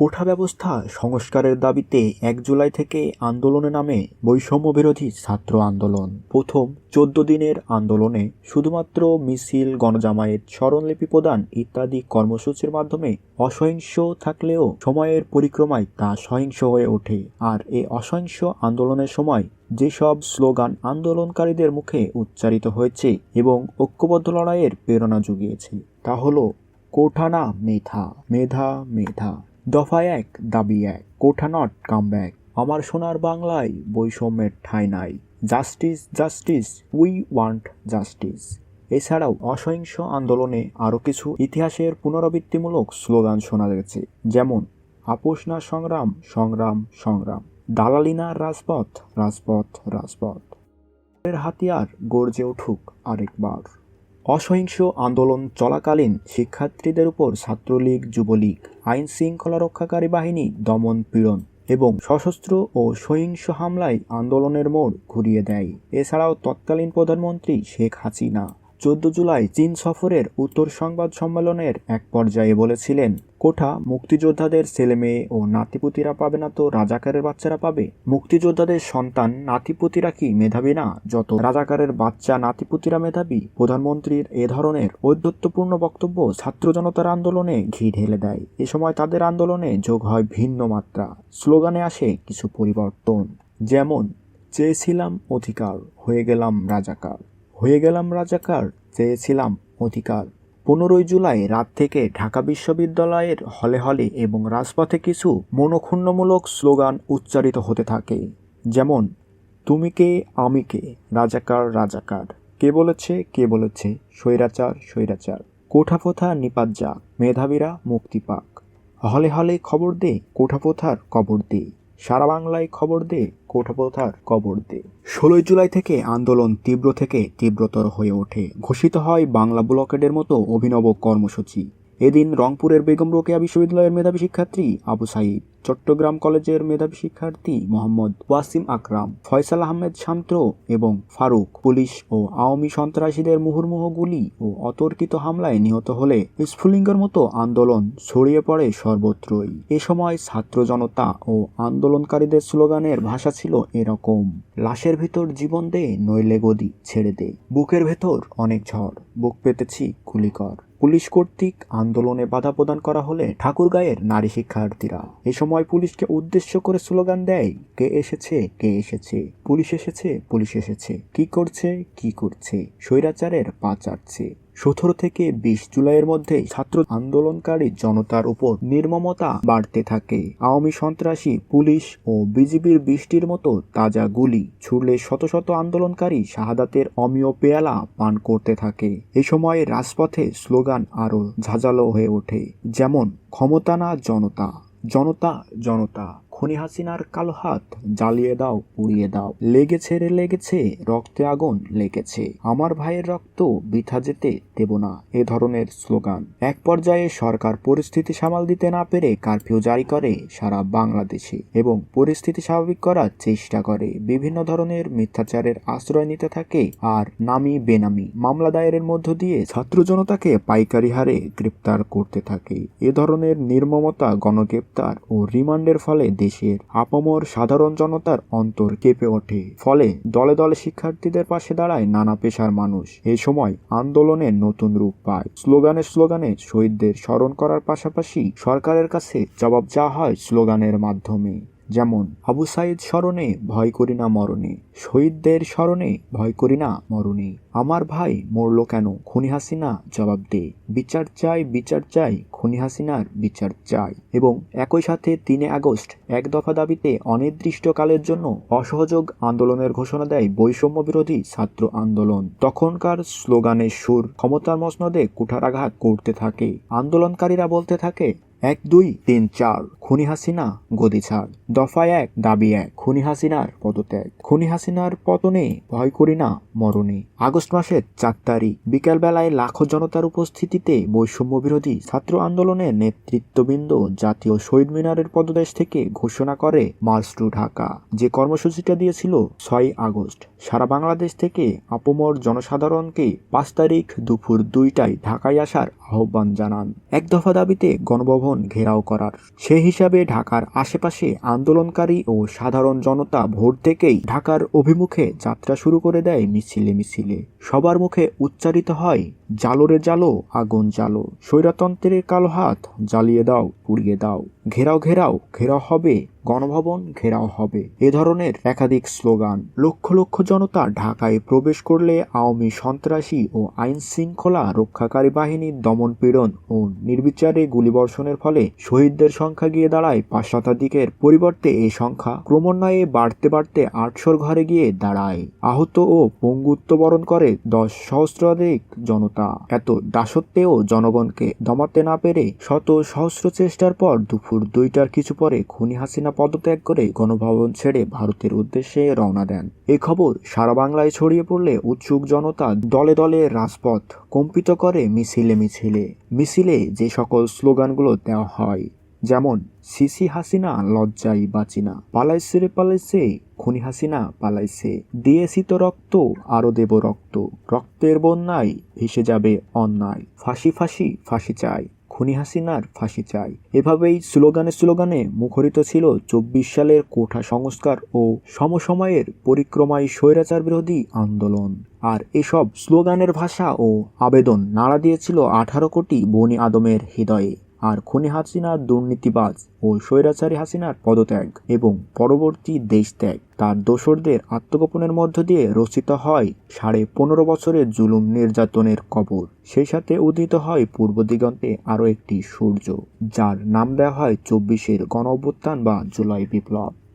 কোঠা ব্যবস্থা সংস্কারের দাবিতে এক জুলাই থেকে আন্দোলনে নামে বৈষম্য বিরোধী ছাত্র আন্দোলন। প্রথম চোদ্দ দিনের আন্দোলনে শুধুমাত্র মিছিল, গণজামায়াত, স্মরণলিপি প্রদান ইত্যাদি কর্মসূচির মাধ্যমে অসহিংস থাকলেও সময়ের পরিক্রমায় তা সহিংস হয়ে ওঠে। আর এই অসহিংস আন্দোলনের সময় যেসব স্লোগান আন্দোলনকারীদের মুখে উচ্চারিত হয়েছে এবং ঐক্যবদ্ধ লড়াইয়ের প্রেরণা জুগিয়েছে, তা হলো কোঠানা মেধা মেধা মেধা। দফা এক, দাবি এক, কোঠা নট, কাম ব্যাক। আমার সোনার বাংলায় বৈষম্যের ঠাঁই নাই। Justice justice, we want justice. এছাড়াও অসহিংস আন্দোলনে আরও কিছু ইতিহাসের পুনরাবৃত্তিমূলক স্লোগান শোনা গেছে, যেমন, আপোষ না সংগ্রাম সংগ্রাম সংগ্রাম। দালালি না রাজপথ রাজপথ রাজপথ। হাতিয়ার গর্জে উঠুক আরেকবার। অসহিংস আন্দোলন চলাকালীন শিক্ষার্থীদের উপর ছাত্রলীগ, যুবলীগ, আইন শৃঙ্খলা রক্ষাকারী বাহিনী দমন পীড়ন এবং সশস্ত্র ও সহিংস হামলায় আন্দোলনের মোড় ঘুরিয়ে দেয়। এছাড়াও তৎকালীন প্রধানমন্ত্রী শেখ হাসিনা চোদ্দ জুলাই চীন সফরের উত্তর সংবাদ সম্মেলনের এক পর্যায়ে বলেছিলেন কোঠা মুক্তিযোদ্ধাদের ছেলে মেয়ে ও নাতিপুতিরা পাবে না তো রাজাকারের বাচ্চারা পাবে? মুক্তিযোদ্ধাদের সন্তান, নাতিপুতিরা কি মেধাবী না? যত রাজাকারের বাচ্চা, নাতিপুতিরা মেধাবী, প্রধানমন্ত্রীর এ ধরনের ঔদ্ধত্যপূর্ণ বক্তব্য ছাত্র জনতার আন্দোলনে ঘি ঢেলে দেয়। এ সময় তাদের আন্দোলনে যোগ হয় ভিন্ন মাত্রা। স্লোগানে আসে কিছু পরিবর্তন। যেমন, চেয়েছিলাম অধিকার, হয়ে গেলাম রাজাকার। হয়ে গেলাম রাজাকার, চেয়েছিলাম অধিকার। পনেরোই জুলাই রাত থেকে ঢাকা বিশ্ববিদ্যালয়ের হলে হলে এবং রাজপথে কিছু মনক্ষুণ্ণমূলক স্লোগান উচ্চারিত হতে থাকে। যেমন, তুমি কে, আমি কে? রাজাকার রাজাকার। কে বলেছে কে বলেছে? স্বৈরাচার স্বৈরাচার। কোঠাপোথা নিপাত যাক। মেধাবীরা মুক্তি পাক। হলে হলে খবর দে, কোঠাপোথার কবর দে। সারা বাংলায় খবর দে কোঠাপথার কবর দে ষোলোই জুলাই থেকে আন্দোলন তীব্র থেকে তীব্রতর হয়ে ওঠে। ঘোষিত হয় বাংলা ব্লকেডের মতো অভিনব কর্মসূচি। এদিন রংপুরের বেগম রোকেয়া বিশ্ববিদ্যালয়ের মেধাবী শিক্ষার্থী আবু সাইদ, চট্টগ্রাম কলেজের মেধাবী শিক্ষার্থী মোহাম্মদ ওয়াসিম আকরাম, ফয়সাল আহমেদ শান্ত এবং ফারুক, পুলিশ ও আওয়ামী সন্ত্রাসীদের মুহুর্মুহ গুলি ও অতর্কিত হামলায় নিহত হলে স্ফুলিঙ্গের মতো আন্দোলন ছড়িয়ে পড়ে সর্বত্রই। এ সময় ছাত্র জনতা ও আন্দোলনকারীদের স্লোগানের ভাষা ছিল এরকম, লাশের ভিতর জীবন দে, নইলে গদি ছেড়ে দে। বুকের ভেতর অনেক ঝড়, বুক পেতেছি গুলিকর। পুলিশ কর্তৃক আন্দোলনে বাধা প্রদান করা হলে ঠাকুরগাঁয়ের নারী শিক্ষার্থীরা। এ সময় পুলিশকে উদ্দেশ্য করে স্লোগান দেয়, কে এসেছে কে এসেছে? পুলিশ এসেছে পুলিশ এসেছে। কি করছে কি করছে? স্বৈরাচারের পা চাটছে সতেরো থেকে বিশ জুলাইয়ের মধ্যে ছাত্র আন্দোলনকারী জনতার উপর নির্মমতা বাড়তে থাকে। আওয়ামী সন্ত্রাসী, পুলিশ ও বিজিবির বৃষ্টির মতো তাজা গুলি ছুড়লে শত শত আন্দোলনকারী শাহাদাতের অমীয় পেয়ালা পান করতে থাকে। এ সময় রাজপথে স্লোগান আরও ঝাঁঝালো হয়ে ওঠে, যেমন, ক্ষমতা না জনতা জনতা জনতা। খনি হাসিনার কালো হাত জ্বালিয়ে দাও, পুড়িয়ে দাও। লেগেছে রে লেগেছে, রক্তে আগুন লেগেছে। আমার ভাইয়ের রক্ত বৃথা যেতে দেব না, এ ধরনের স্লোগান। এক পর্যায়ে সরকার পরিস্থিতি সামাল দিতে না পেরে কারফিউ জারি করে সারা বাংলাদেশে এবং পরিস্থিতি স্বাভাবিক করার চেষ্টা করে। বিভিন্ন ধরনের মিথ্যাচারের আশ্রয় নিতে থাকে আর নামি বেনামি। মামলা দায়েরের মধ্য দিয়ে ছাত্র জনতাকে পাইকারি হারে গ্রেপ্তার করতে থাকে। এ ধরনের নির্মমতা, গণগ্রেপ্তার ও রিমান্ডের ফলে দেশের আপামর সাধারণ জনতার অন্তর কেঁপে ওঠে। ফলে দলে দলে শিক্ষার্থীদের পাশে দাঁড়ায় নানা পেশার মানুষ। এ সময় আন্দোলনের নতুন রূপ পায়। স্লোগানে স্লোগানে শহীদদের স্মরণ করার পাশাপাশি সরকারের কাছে জবাব চাওয়া হয় স্লোগানের মাধ্যমে। যেমন, আবু সাইদ স্মরণে ভয় করি না মরণে, শহীদদের স্মরণে ভয় করি না মরণে। আমার ভাই মরল কেন? খুনি হাসিনা জবাব দে। বিচার চাই বিচার চাই, খুনি হাসিনার বিচার চাই। এবং একই সাথে তিনে আগস্ট, এক দফা দাবিতে অনির্দিষ্টকালের জন্য অসহযোগ আন্দোলনের ঘোষণা দেয় বৈষম্য বিরোধী ছাত্র আন্দোলন। তখনকার স্লোগানের সুর ক্ষমতার মসনদে কুঠারাঘাত করতে থাকে। আন্দোলনকারীরা বলতে থাকে এক দুই তিন চার, খুনি হাসিনা, গদি ছাড়। দফা এক, দাবি এক, খুনি হাসিনার পদত্যাগ। খুনি হাসিনার পতনে ভয় করি না, মরণে। আগস্ট মাসের চার তারিখ, বিকালবেলায় লাখো জনতার উপস্থিতিতে বৈষম্য বিরোধী ছাত্র আন্দোলনের নেতৃত্ববৃন্দ জাতীয় শহীদ মিনারের পদদেশ থেকে ঘোষণা করে মার্চ টু ঢাকা। যে কর্মসূচিটা দিয়েছিল ছয় আগস্ট সারা বাংলাদেশ থেকে আপমর জনসাধারণকে পাঁচ তারিখ দুপুর দুইটায় ঢাকায় আসার আহ্বান জানান। এক দফা দাবিতে গণভবন ঘেরাও করার। সে হিসাবে ঢাকার আশেপাশে আন্দোলনকারী ও সাধারণ জনতা ভোর থেকেই ঢাকার অভিমুখে যাত্রা শুরু করে দেয় মিছিলে মিছিলে। সবার মুখে উচ্চারিত হয় জালোরে জালো, আগুন জালো। স্বৈরতন্ত্রের কালো হাত জ্বালিয়ে দাও, পুড়িয়ে দাও। ঘেরাও ঘেরাও ঘেরাও হবে। গণভবন ঘেরাও হবে। এ ধরনের একাধিক স্লোগান। লক্ষ লক্ষ জনতা ঢাকায় প্রবেশ করলে আওয়ামী সন্ত্রাসী ও আইন শৃঙ্খলা রক্ষাকারী বাহিনীর দমন পীড়ন ও নির্বিচারে গুলিবর্ষণের ফলে শহীদদের সংখ্যা গিয়ে দাঁড়ায় পাঁচ শতাধিকের পরিবর্তে এই সংখ্যা ক্রমান্বয়ে বাড়তে বাড়তে আটশোর ঘরে গিয়ে দাঁড়ায়। আহত ও পঙ্গুত্ব বরণ করে দশ সহস্রাধিক জনতা এত দাসত্বেও জনগণকে দমাতে না পেরে শত সহস্র চেষ্টার পর দুপুর দুইটার কিছু পরে খুনি হাসিনা পদত্যাগ করে গণভবন ছেড়ে ভারতের উদ্দেশ্যে রওনা দেন। এ খবর সারা বাংলায় ছড়িয়ে পড়লে উৎসুক জনতা দলে দলে রাজপথ কম্পিত করে মিছিলে মিছিলে। মিছিলে যে সকল স্লোগানগুলো দেওয়া হয় যেমন, সিসি হাসিনা লজ্জাই বাঁচিনা পালাইছে রে পালাইছে খুনি হাসিনা পালাইছে দিয়েছি তো রক্ত, আরও দেব রক্ত। রক্তের বন্যায় ভেসে যাবে অন্যায়। ফাঁসি ফাঁসি ফাঁসি চাই। খুনি হাসিনার ফাঁসি চাই। এভাবেই স্লোগানে স্লোগানে মুখরিত ছিল চব্বিশ সালের কোঠা সংস্কার ও সমসময়ের পরিক্রমায় স্বৈরাচার বিরোধী আন্দোলন। আর এসব স্লোগানের ভাষা ও আবেদন নাড়া দিয়েছিল আঠারো কোটি বনি আদমের হৃদয়ে। আর খুনি হাসিনার দুর্নীতিবাজ ও স্বৈরাচারী হাসিনার পদত্যাগ এবং পরবর্তী দেশ ত্যাগ তার দোসরদের আত্মগোপনের মধ্য দিয়ে রচিত হয় সাড়ে পনেরো বছরের জুলুম নির্যাতনের কবর। সেই সাথে উদিত হয় পূর্ব দিগন্তে আরও একটি সূর্য, যার নাম দেওয়া হয় চব্বিশের গণ বা জুলাই বিপ্লব।